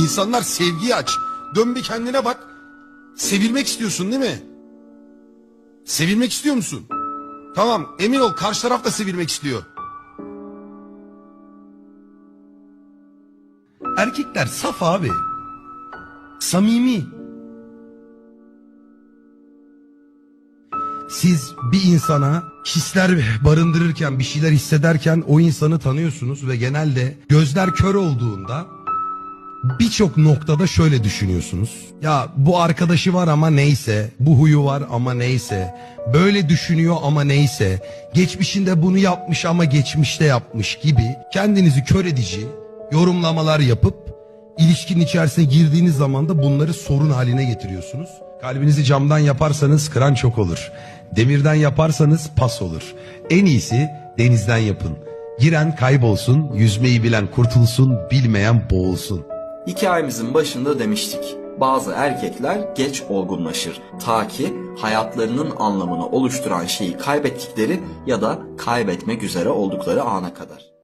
İnsanlar sevgiyi aç. Dön bir kendine bak. Sevilmek istiyorsun değil mi? Sevilmek istiyor musun? Tamam emin ol karşı taraf da sevilmek istiyor. Erkekler saf abi. Samimi. Siz bir insana hisler barındırırken, bir şeyler hissederken o insanı tanıyorsunuz ve genelde gözler kör olduğunda birçok noktada şöyle düşünüyorsunuz. Ya bu arkadaşı var ama neyse, bu huyu var ama neyse, böyle düşünüyor ama neyse, geçmişinde bunu yapmış ama geçmişte yapmış gibi kendinizi kör edici yorumlamalar yapıp ilişkinin içerisine girdiğiniz zaman da bunları sorun haline getiriyorsunuz. Kalbinizi camdan yaparsanız kıran çok olur. Demirden yaparsanız pas olur. En iyisi denizden yapın. Giren kaybolsun, yüzmeyi bilen kurtulsun, bilmeyen boğulsun. Hikayemizin başında demiştik. Bazı erkekler geç olgunlaşır. Ta ki hayatlarının anlamını oluşturan şeyi kaybettikleri ya da kaybetmek üzere oldukları ana kadar.